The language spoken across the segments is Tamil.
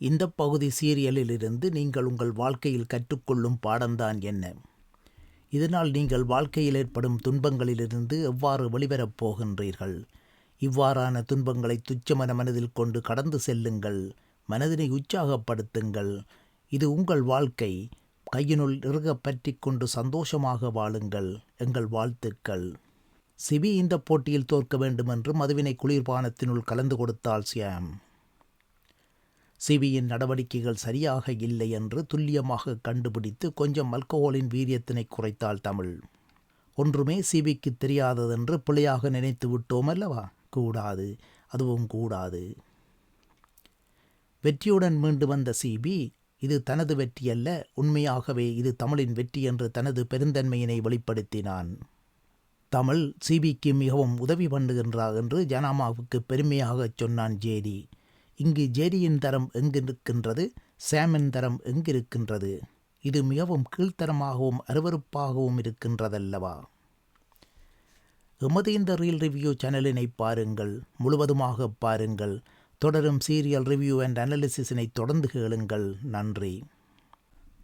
இந்த பகுதி சீரியலிலிருந்து நீங்கள் உங்கள் வாழ்க்கையில் கற்றுக்கொள்ளும் பாடம்தான் என்ன? இதனால் நீங்கள் வாழ்க்கையில் ஏற்படும் துன்பங்களிலிருந்து எவ்வாறு வெளிவரப் போகின்றீர்கள்? இவ்வாறான துன்பங்களை துச்சமன மனதில் கொண்டு கடந்து செல்லுங்கள். மனதினை உற்சாகப்படுத்துங்கள். இது உங்கள் வாழ்க்கை. கையினுள் இறுக பற்றி கொண்டு சந்தோஷமாக வாழுங்கள். எங்கள் வாழ்த்துக்கள். சிபி இந்த போட்டியில் தோற்க வேண்டுமென்று மதுவினை குளிர்பானத்தினுள் கலந்து கொடுத்தாள் சியாம் சிபியின் நடவடிக்கைகள் சரியாக இல்லை என்று துல்லியமாக கண்டுபிடித்து கொஞ்சம் அல்கோஹோலின் வீரியத்தினை குறைத்தாள் தமிழ். ஒன்றுமே சிபிக்கு தெரியாததென்று பிழையாக நினைத்து விட்டோம் அல்லவா? கூடாது. அதுவும் கூடாது. வெற்றியுடன் மீண்டு வந்த சிபி இது தனது வெற்றி அல்ல உண்மையாகவே இது தமிழின் வெற்றி என்று தனது பெருந்தன்மையினை வெளிப்படுத்தினான். தமிழ் சிபிக்கு மிகவும் உதவி பண்ணுகின்றார் என்று ஜனாமாவுக்கு பெருமையாகச் சொன்னான் ஜேடி இங்கு ஜேரியின் தரம் எங்கிருக்கின்றது சாமின் தரம் எங்கிருக்கின்றது. இது மிகவும் கீழ்த்தரமாகவும் அருவறுப்பாகவும் இருக்கின்றதல்லவா? எமது இந்த ரீல் ரிவ்யூ சேனலினை பாருங்கள் முழுவதுமாக பாருங்கள். தொடரும் சீரியல் ரிவ்யூ அண்ட் அனாலிசிஸினை தொடர்ந்து கேளுங்கள். நன்றி.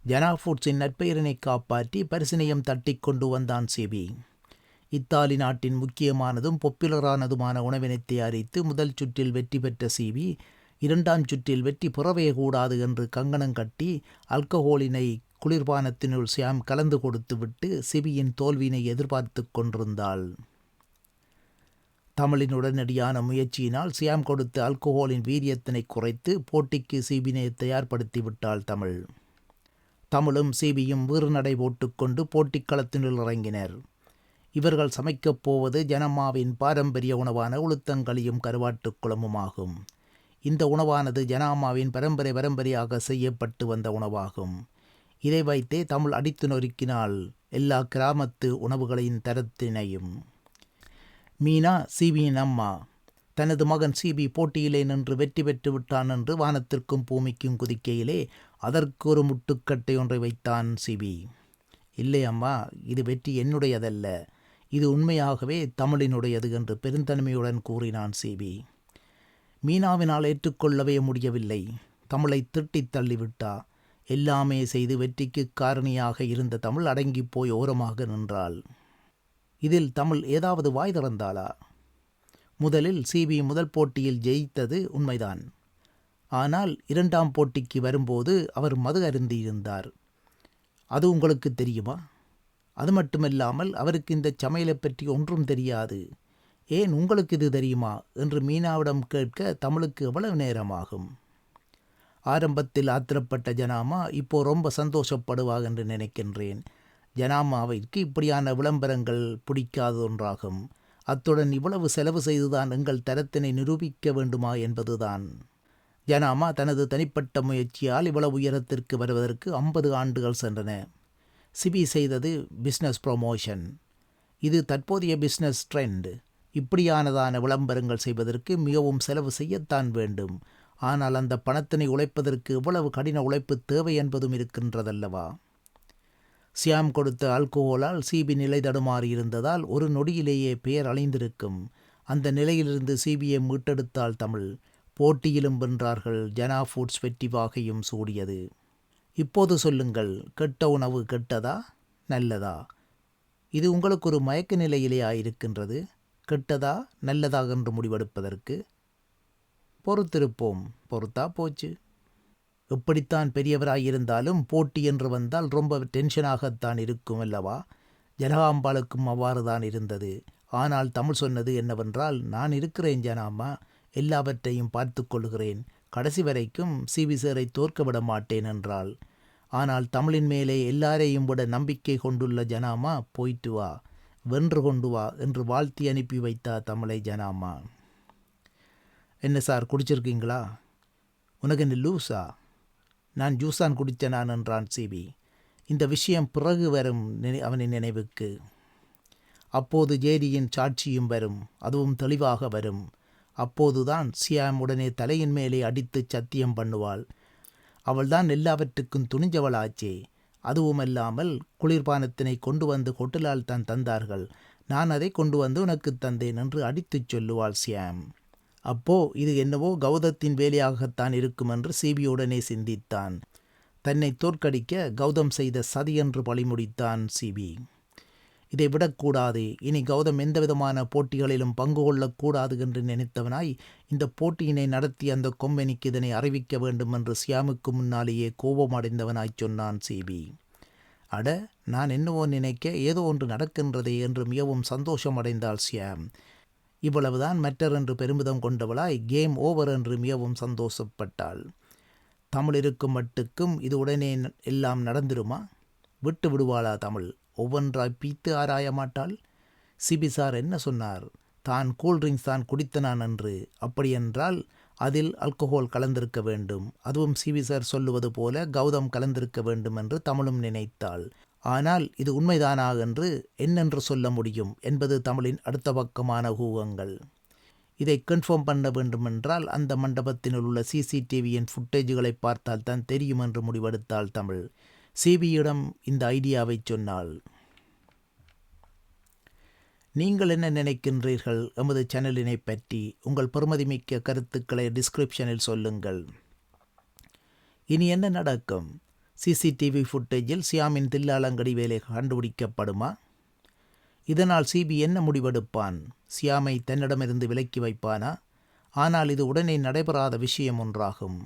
ஜனா ஃபுட்ஸின் நட்பெயரினை காப்பாற்றி பரிசினையும் தட்டி கொண்டு வந்தான் சிபி. இத்தாலி நாட்டின் முக்கியமானதும் பொப்புலரானதுமான உணவினை தயாரித்து முதல் சுற்றில் வெற்றி பெற்ற சிபி இரண்டாம் சுற்றில் வெற்றி புறவையக்கூடாது என்று கங்கணம் கட்டி அல்கஹோலினை குளிர்பானத்தினுள் சியாம் கலந்து கொடுத்துவிட்டு சிபியின் தோல்வியினை எதிர்பார்த்து கொண்டிருந்தாள். தமிழின் உடனடியான முயற்சியினால் சியாம் கொடுத்த அல்கோஹோலின் வீரியத்தினை குறைத்து போட்டிக்கு சிபினை தயார்படுத்தி விட்டாள் தமிழ். தமிழும் சிபியும் வீறுநடை போட்டுக்கொண்டு போட்டிக்களத்தினுள் இறங்கினர். இவர்கள் சமைக்கப் போவது ஜனமாவின் பாரம்பரிய உணவான உளுத்தங்களியும் கருவாட்டுக் குழம்புமாகும். இந்த உணவானது ஜனாமாவின் பரம்பரை பரம்பரையாக செய்யப்பட்டு வந்த உணவாகும். இதை வைத்தே தமிழ் அடித்து நொறுக்கினால் எல்லா கிராமத்து உணவுகளின் தரத்தினையும். மீனா சிபியின் அம்மா தனது மகன் சிபி போட்டியிலே நின்று வெற்றி பெற்று விட்டான் என்று வானத்திற்கும் பூமிக்கும் குதிக்கையிலே அதற்கு ஒரு முட்டுக்கட்டை ஒன்றை வைத்தான் சிபி. இல்லை அம்மா இது வெற்றி என்னுடையதல்ல. இது உண்மையாகவே தமிழினுடையது என்று பெருந்தன்மையுடன் கூறினான் சிபி. மீனாவினால் ஏற்றுக்கொள்ளவே முடியவில்லை. தமிழை திட்டித் தள்ளிவிட்டா. எல்லாமே செய்து வெற்றிக்கு காரணியாக இருந்த தமிழ் அடங்கிப் போய் ஓரமாக நின்றாள். இதில் தமிழ் ஏதாவது வாய் திறந்தாளா? முதலில் சிபி முதல் போட்டியில் ஜெயித்தது உண்மைதான். ஆனால் இரண்டாம் போட்டிக்கு வரும்போது அவர் மது அருந்தியிருந்தார். அது உங்களுக்கு தெரியுமா? அது மட்டுமல்லாமல் அவருக்கு இந்த சமையலை பற்றி ஒன்றும் தெரியாது. ஏன் உங்களுக்கு இது தெரியுமா? என்று மீனாவிடம் கேட்க தமிழுக்கு எவ்வளவு நேரமாகும்? ஆரம்பத்தில் ஆத்திரப்பட்ட ஜனாமா இப்போ ரொம்ப சந்தோஷப்படுவா என்று நினைக்கின்றேன். ஜனாமாவிற்கு இப்படியான விளம்பரங்கள் பிடிக்காத ஒன்றாகும். அத்துடன் இவ்வளவு செலவு செய்துதான் எங்கள் தரத்தினை நிரூபிக்க வேண்டுமா என்பதுதான். ஜனாமா தனது தனிப்பட்ட முயற்சியால் இவ்வளவு உயரத்திற்கு வருவதற்கு ஐம்பது ஆண்டுகள் சென்றன. சிபி செய்தது பிஸ்னஸ் ப்ரொமோஷன் இது தற்போதைய பிஸ்னஸ் ட்ரெண்ட் இப்படியானதான விளம்பரங்கள் செய்வதற்கு மிகவும் செலவு செய்யத்தான் வேண்டும். ஆனால் அந்த பணத்தினை உழைப்பதற்கு எவ்வளவு கடின உழைப்பு தேவை என்பதும் இருக்கின்றதல்லவா? சியாம் கொடுத்த ஆல்கோஹோலால் சிபி நிலை தடுமாறி இருந்ததால் ஒரு நொடியிலேயே பெயர் அழிந்திருக்கும். அந்த நிலையிலிருந்து சிபியை மீட்டெடுத்தால் தமிழ். போட்டியிலும் வென்றார்கள். ஜனா ஃபுட்ஸ் வெற்றி வாகையும் சூடியது. இப்போது சொல்லுங்கள் கெட்ட உணவு கெட்டதா? நல்லதா? இது உங்களுக்கு ஒரு மயக்க நிலையிலே ஆயிருக்கின்றது. கெட்டதா நல்லதா என்று முடிவெடுப்பதற்கு பொறுத்திருப்போம். பொறுத்தா போச்சு. எப்படித்தான் பெரியவராயிருந்தாலும் போட்டி என்று வந்தால் ரொம்ப டென்ஷனாகத்தான் இருக்கும் அல்லவா? ஜனகாம்பாளுக்கும் அவ்வாறு தான் இருந்தது. ஆனால் தமிழ் சொன்னது என்னவென்றால் நான் இருக்கிறேன் ஜனாமா எல்லாவற்றையும் பார்த்து கொள்கிறேன். கடைசி வரைக்கும் சி. சேரை தோற்க விட மாட்டேன் என்றாள். ஆனால் தமிழின் மேலே எல்லாரையும் விட நம்பிக்கை கொண்டுள்ள ஜனாமா போயிட்டு வா. வென்று கொண்டு வா என்று வாழ்த்தி அனுப்பி வைத்தா தமிழை ஜனாமா. என்ன சார் குடிச்சிருக்கீங்களா? உனக்கு என்ன லூஸா நான் ஜூஸான் குடித்தனான் என்றான் சிபி. இந்த விஷயம் பிறகு வரும் நினை அவனின் நினைவுக்கு. அப்போது ஜேடியின் சாட்சியும் வரும் அதுவும் தெளிவாக வரும். அப்போதுதான் சியாம் உடனே தலையின் மேலே அடித்து சத்தியம் பண்ணுவாள். அவள்தான் எல்லாவற்றுக்கும் துணிஞ்சவளாச்சே. அதுவுமல்லாமல் குளிர்பானத்தினை கொண்டு வந்து கொட்டிலால் தான் தந்தார்கள். நான் அதை கொண்டு வந்து உனக்கு தந்தேன் என்று அடித்துச் சொல்லுவாள் சியாம் அப்போ இது என்னவோ கௌதத்தின் வேலையாகத்தான் இருக்கும் என்று சிபியுடனே சிந்தித்தான். தன்னை தோற்கடிக்க கௌதம் செய்த சதி என்று பழிமுடித்தான் சிபி. இதை விடக்கூடாது. இனி கௌதம் எந்தவிதமான போட்டிகளிலும் பங்கு கொள்ளக்கூடாது என்று நினைத்தவனாய் இந்த போட்டியினை நடத்தி அந்த கொம்பெனிக்கு இதனை அறிவிக்க வேண்டும் என்று சியாமுக்கு முன்னாலேயே கோபமடைந்தவனாய் சொன்னான் சிபி. அட நான் என்னவோ நினைக்க ஏதோ ஒன்று நடக்கின்றதே என்று மிகவும் சந்தோஷமடைந்தாள் சியாம். இவ்வளவுதான் மெட்டர் என்று பெருமிதம் கொண்டவளாய் கேம் ஓவர் என்று மிகவும் சந்தோஷப்பட்டாள். தமிழ் இருக்கும் மட்டுக்கும் இது உடனே எல்லாம் நடந்துருமா? விட்டு விடுவாளா தமிழ்? ஒவ்வொன்றாய் பீத்து ஆராய மாட்டாள். சிபி சார் என்ன சொன்னார்? தான் கூல்ட்ரிங்க்ஸ் தான் குடித்தனான் என்று அப்படியென்றால் அதில் அல்கோஹோல் கலந்திருக்க வேண்டும். அதுவும் சிபி சார் சொல்லுவது போல கௌதம் கலந்திருக்க வேண்டும் என்று தமிழும் நினைத்தாள். ஆனால் இது உண்மைதானா என்று என்னென்று சொல்ல முடியும் என்பது தமிழின் அடுத்த பக்கமான ஊகங்கள். இதை கன்ஃபார்ம் பண்ண வேண்டுமென்றால் அந்த மண்டபத்தினுள் உள்ள சிசிடிவியின் ஃபுட்டேஜுகளை பார்த்தால் தான் தெரியும் என்று முடிவெடுத்தாள் தமிழ். சிபியிடம் இந்த ஐடியாவை சொன்னால் நீங்கள் என்ன நினைக்கின்றீர்கள்? எமது சேனலினை பற்றி உங்கள் பெருமதிமிக்க கருத்துக்களை டிஸ்கிரிப்ஷனில் சொல்லுங்கள். இனி என்ன நடக்கும்? சிசிடிவி ஃபுட்டேஜில் சியாமின் தில்லாலங்கடி வேலை கண்டுபிடிக்கப்படுமா? இதனால் சிபி என்ன முடிவெடுப்பான்? சியாமை தன்னிடமிருந்து விலக்கி வைப்பானா? ஆனால் இது உடனே நடைபெறாத விஷயம் ஒன்றாகும்.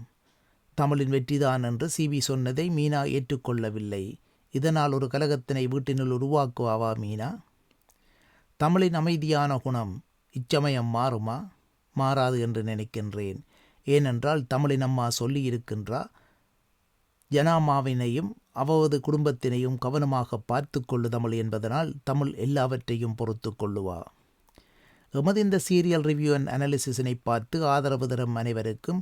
தமிழின் வெற்றிதான் என்று சிபி சொன்னதை மீனா ஏற்றுக்கொள்ளவில்லை. இதனால் ஒரு கலகத்தினை வீட்டினுள் உருவாக்குவாவா மீனா? தமிழின் அமைதியான குணம் இச்சமயம் மாறுமா? மாறாது என்று நினைக்கின்றேன். ஏனென்றால் தமிழின் அம்மா சொல்லியிருக்கின்றா ஜனாமாவினையும் அவது குடும்பத்தினையும் கவனமாக பார்த்து கொள்ளு தமிழ் என்பதனால் தமிழ் எல்லாவற்றையும் பொறுத்து கொள்ளுவா. எமது இந்த சீரியல் ரிவ்யூ அண்ட் அனாலிசிஸினை பார்த்து ஆதரவு தரும் அனைவருக்கும்